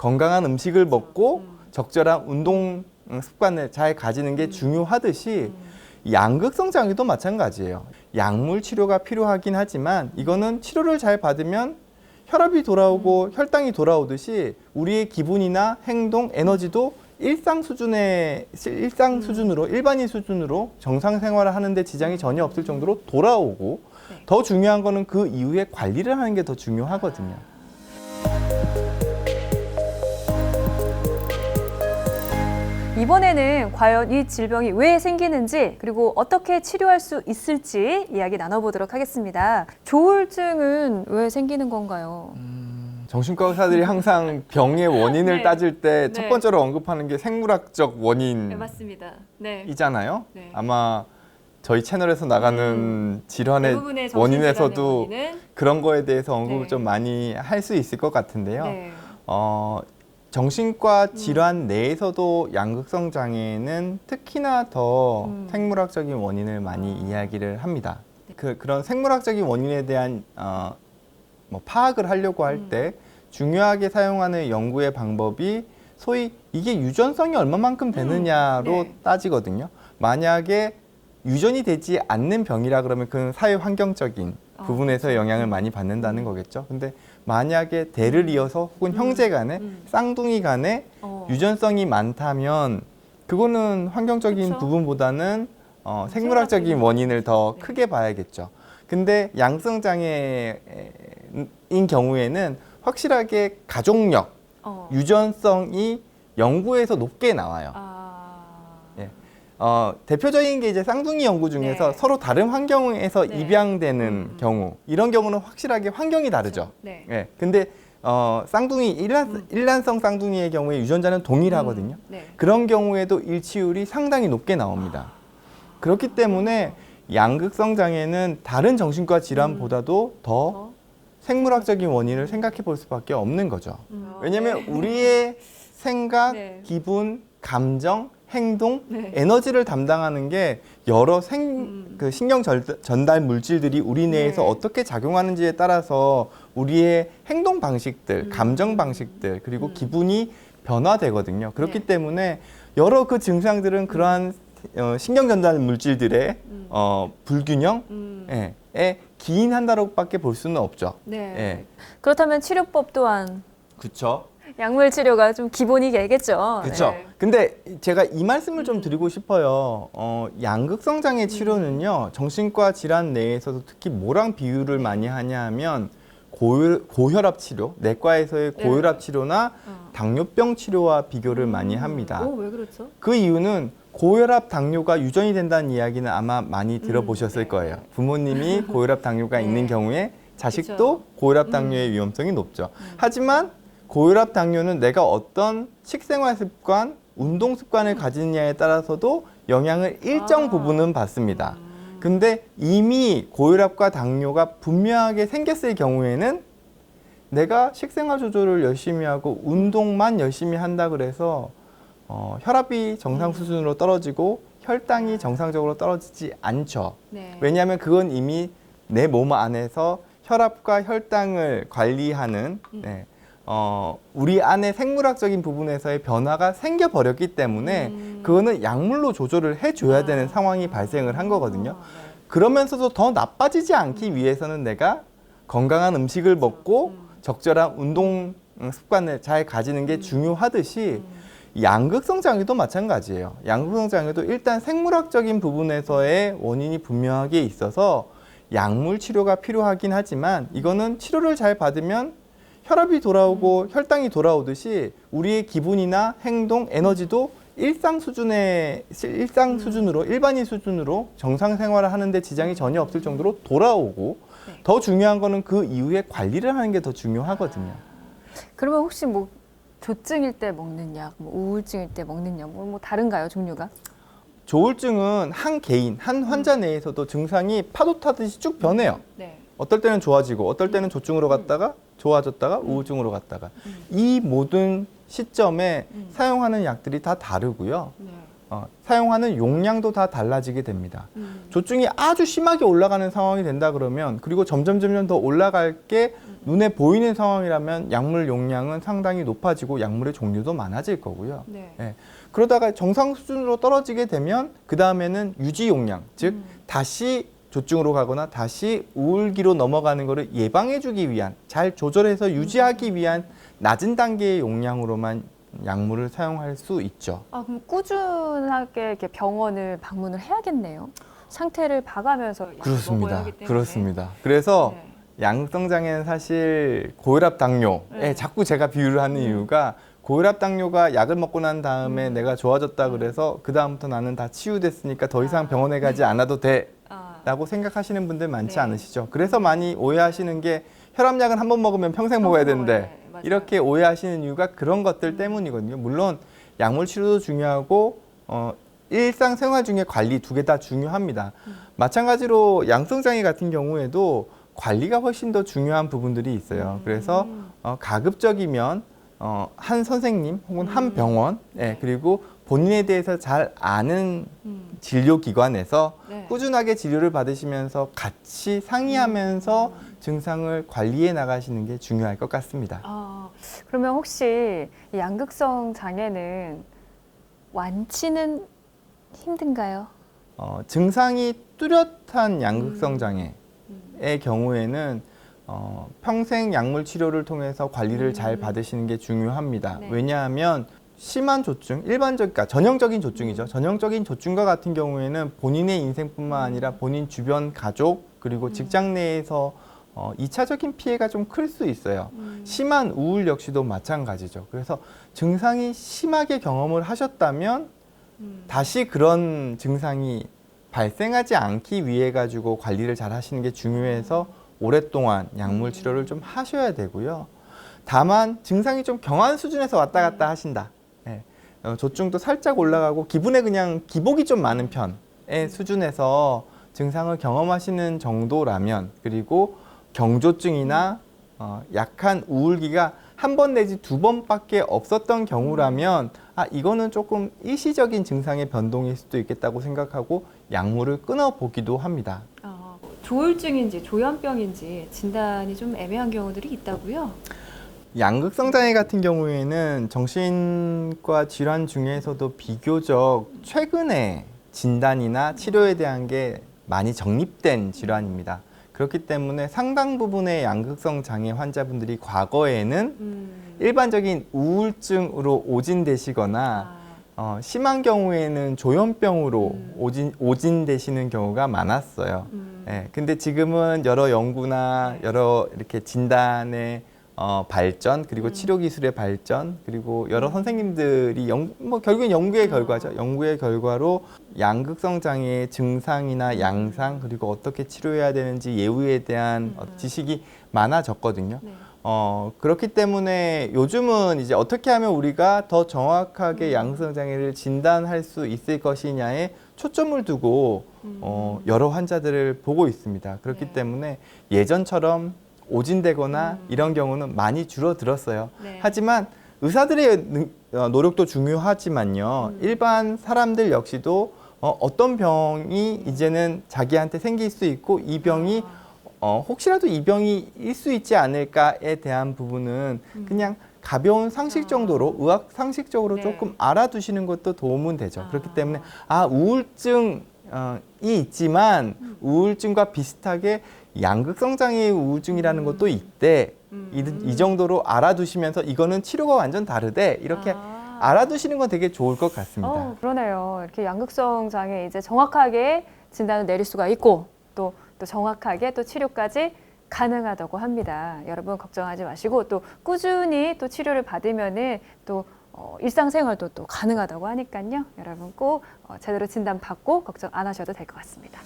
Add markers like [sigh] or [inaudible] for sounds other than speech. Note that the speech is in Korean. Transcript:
건강한 음식을 먹고 음. 적절한 운동 음, 습관을 잘 가지는 게 음. 중요하듯이 음. 양극성 장애도 마찬가지예요. 약물 치료가 필요하긴 하지만 이거는 치료를 잘 받으면 혈압이 돌아오고 음. 혈당이 돌아오듯이 우리의 기분이나 행동, 에너지도 일상 수준의 일상 음. 수준으로 일반인 수준으로 정상 생활을 하는데 지장이 전혀 없을 정도로 돌아오고 네. 더 중요한 거는 그 이후에 관리를 하는 게 더 중요하거든요. 이번에는 과연 이 질병이 왜 생기는지 그리고 어떻게 치료할 수 있을지 이야기 나눠보도록 하겠습니다. 조울증은 왜 생기는 건가요? 정신과 의사들이 항상 병의 [laughs] 원인을 네. 따질 때 첫 네. 번째로 언급하는 게 생물학적 원인이잖아요. 맞습니다. 네. 네. 아마 저희 채널에서 나가는 질환의 대부분의 원인에서도 원인은 그런 거에 대해서 언급을 네. 좀 많이 할 수 있을 것 같은데요. 네. 어, 정신과 음. 질환 내에서도 양극성 장애는 특히나 더 음. 생물학적인 원인을 많이 이야기를 합니다. 네. 그, 그런 생물학적인 원인에 대한 어, 뭐 파악을 하려고 할 음. 때 중요하게 사용하는 연구의 방법이 소위 이게 유전성이 얼마만큼 되느냐로 네. 따지거든요. 만약에 유전이 되지 않는 병이라 그러면 그건 사회 환경적인 아, 부분에서 영향을 많이 받는다는 거겠죠. 근데 만약에 대를 이어서 혹은 음. 형제 간에 음. 쌍둥이 간에 어. 유전성이 많다면 그거는 환경적인 그쵸. 부분보다는 어, 생물학적인 원인을 더 네. 크게 봐야겠죠. 근데 양성 장애인 경우에는 확실하게 가족력, 어. 유전성이 연구에서 높게 나와요. 아. 예. 어, 대표적인 게 이제 쌍둥이 연구 중에서 네. 서로 다른 환경에서 네. 입양되는 음. 경우 이런 경우는 확실하게 환경이 다르죠. 네. 예. 근데 어, 쌍둥이 일란, 음. 일란성 쌍둥이의 경우에 유전자는 동일하거든요. 음. 네. 그런 경우에도 일치율이 상당히 높게 나옵니다. 그렇기 때문에 양극성 장애는 다른 정신과 질환보다도 더 어? 생물학적인 원인을 생각해 볼 수밖에 없는 거죠. 음. 왜냐하면 우리의 [laughs] 생각, 네. 기분, 감정, 행동, 네. 에너지를 담당하는 게 여러 생, 음. 그 신경 절- 전달 물질들이 우리 내에서 네. 어떻게 작용하는지에 따라서 우리의 행동 방식들, 음. 감정 방식들, 그리고 음. 기분이 변화되거든요. 그렇기 네. 때문에 여러 그 증상들은 그러한 어, 신경 전달 물질들의 음. 어, 불균형, 음. 예, 에 기인한다고밖에 볼 수는 없죠. 네. 예. 그렇다면 치료법 또한 그렇죠. 약물 치료가 좀 기본이 되겠죠. 그렇죠. 네. 근데 제가 이 말씀을 좀 음. 드리고 싶어요. 어, 양극성 장애 치료는요, 정신과 질환 내에서도 특히 뭐랑 비유를 많이 하냐면 고혈, 고혈압 치료, 내과에서의 네. 고혈압 치료나 어. 당뇨병 치료와 비교를 많이 합니다. 오, 왜 그렇죠? 그 이유는 고혈압 당뇨가 유전이 된다는 이야기는 아마 많이 들어보셨을 네. 거예요. 부모님이 고혈압 당뇨가 [laughs] 네. 있는 경우에 자식도. 고혈압 당뇨의 위험성이 높죠. 하지만 고혈압 당뇨는 내가 어떤 식생활 습관, 운동 습관을 가지느냐에 따라서도 영향을 일정 아. 부분은 받습니다. 음. 근데 이미 고혈압과 당뇨가 분명하게 생겼을 경우에는 내가 식생활 조절을 열심히 하고 운동만 열심히 한다 그래서 어, 혈압이 정상 수준으로 떨어지고 혈당이 정상적으로 떨어지지 않죠. 네. 왜냐하면 그건 이미 내 몸 안에서 혈압과 혈당을 관리하는 음. 네, 어, 우리 안에 생물학적인 부분에서의 변화가 생겨버렸기 때문에 음. 그거는 약물로 조절을 해줘야 되는 아. 상황이 발생을 한 거거든요. 아, 네. 그러면서도 더 나빠지지 않기 위해서는 내가 건강한 음식을 먹고 음. 적절한 운동 음, 습관을 잘 가지는 게 중요하듯이 음. 양극성 장애도 마찬가지예요. 양극성 장애도 일단 생물학적인 부분에서의 원인이 분명하게 있어서 약물 치료가 필요하긴 하지만 이거는 치료를 잘 받으면 혈압이 돌아오고 혈당이 돌아오듯이 우리의 기분이나 행동, 에너지도 일상 수준의 일상 수준으로 일반인 수준으로 정상 생활을 하는데 지장이 전혀 없을 정도로 돌아오고 네. 더 중요한 거는 그 이후에 관리를 하는 게 더 중요하거든요. 그러면 혹시 뭐 조증일 때 먹는 약, 뭐 우울증일 때 먹는 약, 뭐, 뭐 다른가요 종류가? 조울증은 한 개인, 한 환자 내에서도 증상이 파도 타듯이 쭉 변해요. 네. 어떨 때는 좋아지고, 어떨 때는 조증으로 갔다가 좋아졌다가 우울증으로 갔다가 음. 이 모든 시점에 음. 사용하는 약들이 다 다르고요. 네. 어, 사용하는 용량도 다 달라지게 됩니다. 음. 조증이 아주 심하게 올라가는 상황이 된다 그러면 그리고 점점 점점 더 올라갈 게 눈에 보이는 상황이라면 약물 용량은 상당히 높아지고 약물의 종류도 많아질 거고요. 네. 예. 그러다가 정상 수준으로 떨어지게 되면 그 다음에는 유지 용량, 즉 음. 다시 조증으로 가거나 다시 우울기로 넘어가는 것을 예방해주기 위한 잘 조절해서 유지하기 위한 낮은 단계의 용량으로만 약물을 사용할 수 있죠. 아, 그럼 꾸준하게 이렇게 병원을 방문을 해야겠네요. 상태를 봐가면서 약을 먹어야 그렇습니다. 하기 때문에. 그렇습니다. 그래서 네. 양극성 장애는 사실 고혈압 당뇨에 네. 자꾸 제가 비유를 하는 이유가 고혈압 당뇨가 약을 먹고 난 다음에 음. 내가 좋아졌다 그래서 그 다음부터 나는 다 치유됐으니까 더 이상 아. 병원에 가지 않아도 돼 라고 아, 생각하시는 분들 많지 네. 않으시죠? 그래서 많이 오해하시는 게 혈압약은 한 번 먹으면 평생 먹어야 되는데 돼. 맞아요. 이렇게 오해하시는 이유가 그런 것들 음. 때문이거든요. 물론 약물 치료도 중요하고 어, 일상 생활 중에 관리 두 개 다 중요합니다. 음. 마찬가지로 양성 장애 같은 경우에도 관리가 훨씬 더 중요한 부분들이 있어요. 음. 그래서 어, 가급적이면 어, 한 선생님 혹은 음. 한 병원 예, 그리고 본인에 대해서 잘 아는 음. 진료기관에서 네. 꾸준하게 치료를 받으시면서 같이 상의하면서 음. 증상을 관리해 나가시는 게 중요할 것 같습니다. 아, 그러면 혹시 이 양극성 장애는 완치는 힘든가요? 어, 증상이 뚜렷한 양극성 음. 장애의 음. 경우에는 어, 평생 약물 치료를 통해서 관리를 음. 잘 받으시는 게 중요합니다. 네. 왜냐하면 심한 조증, 일반적, 그러니까 전형적인 조증이죠. 전형적인 조증과 같은 경우에는 본인의 인생뿐만 아니라 본인 주변 가족 그리고 음. 직장 내에서 어, 2차적인 피해가 좀 클 수 있어요. 음. 심한 우울 역시도 마찬가지죠. 그래서 증상이 심하게 경험을 하셨다면 음. 다시 그런 증상이 발생하지 않기 위해 가지고 관리를 잘 하시는 게 중요해서 오랫동안 약물 치료를 좀 하셔야 되고요. 다만 증상이 좀 경한 수준에서 왔다 갔다 하신다. 예. 어, 조증도 살짝 올라가고 기분에 그냥 기복이 좀 많은 편의 수준에서 증상을 경험하시는 정도라면 그리고 경조증이나 어, 약한 우울기가 한 번 내지 두 번밖에 없었던 경우라면 아 이거는 조금 일시적인 증상의 변동일 수도 있겠다고 생각하고 약물을 끊어 보기도 합니다. 아, 조울증인지 조현병인지 진단이 좀 애매한 경우들이 있다고요? 양극성 장애 같은 경우에는 정신과 질환 중에서도 비교적 최근에 진단이나 치료에 대한 게 많이 정립된 질환입니다. 그렇기 때문에 상당 부분의 양극성 장애 환자분들이 과거에는 음. 일반적인 우울증으로 오진되시거나 아, 어, 심한 경우에는 조현병으로 음. 오진, 오진되시는 경우가 많았어요. 음. 예, 근데 지금은 여러 연구나 네. 여러 이렇게 진단의 어, 발전 그리고 음. 치료 기술의 발전 그리고 여러 선생님들이 연, 뭐 결국엔 연구의 어. 결과죠. 연구의 결과로 양극성 장애의 증상이나 음. 양상 그리고 어떻게 치료해야 되는지 예후에 대한 어, 음. 지식이 많아졌거든요. 네. 어, 그렇기 때문에 요즘은 이제 어떻게 하면 우리가 더 정확하게 음. 양극성 장애를 진단할 수 있을 것이냐에 초점을 두고 음. 어, 여러 환자들을 보고 있습니다. 그렇기 네. 때문에 예전처럼 오진되거나 음. 이런 경우는 많이 줄어들었어요. 네. 하지만 의사들의 능- 어, 노력도 중요하지만요. 음. 일반 사람들 역시도 어, 어떤 병이 이제는 자기한테 생길 수 있고 이 병이 아, 어, 혹시라도 이 병이 일 수 있지 않을까에 대한 부분은 음. 그냥 가벼운 상식 아. 정도로 의학 상식적으로 네. 조금 알아두시는 것도 도움은 되죠. 그렇기 아. 때문에 아 우울증이 있지만 음. 우울증과 비슷하게 양극성 장애의 우울증이라는 음. 것도 있대. 음. 이, 이 정도로 알아두시면서 이거는 치료가 완전 다르대. 이렇게 아. 알아두시는 건 되게 좋을 것 같습니다. 어, 그러네요. 이렇게 양극성 장애 이제 정확하게 진단을 내릴 수가 있고 또, 또 정확하게 또 치료까지 가능하다고 합니다. 여러분 걱정하지 마시고 또 꾸준히 또 치료를 받으면은 또 어, 일상생활도 또 가능하다고 하니까요. 여러분 꼭 어, 제대로 진단 받고 걱정 안 하셔도 될 것 같습니다.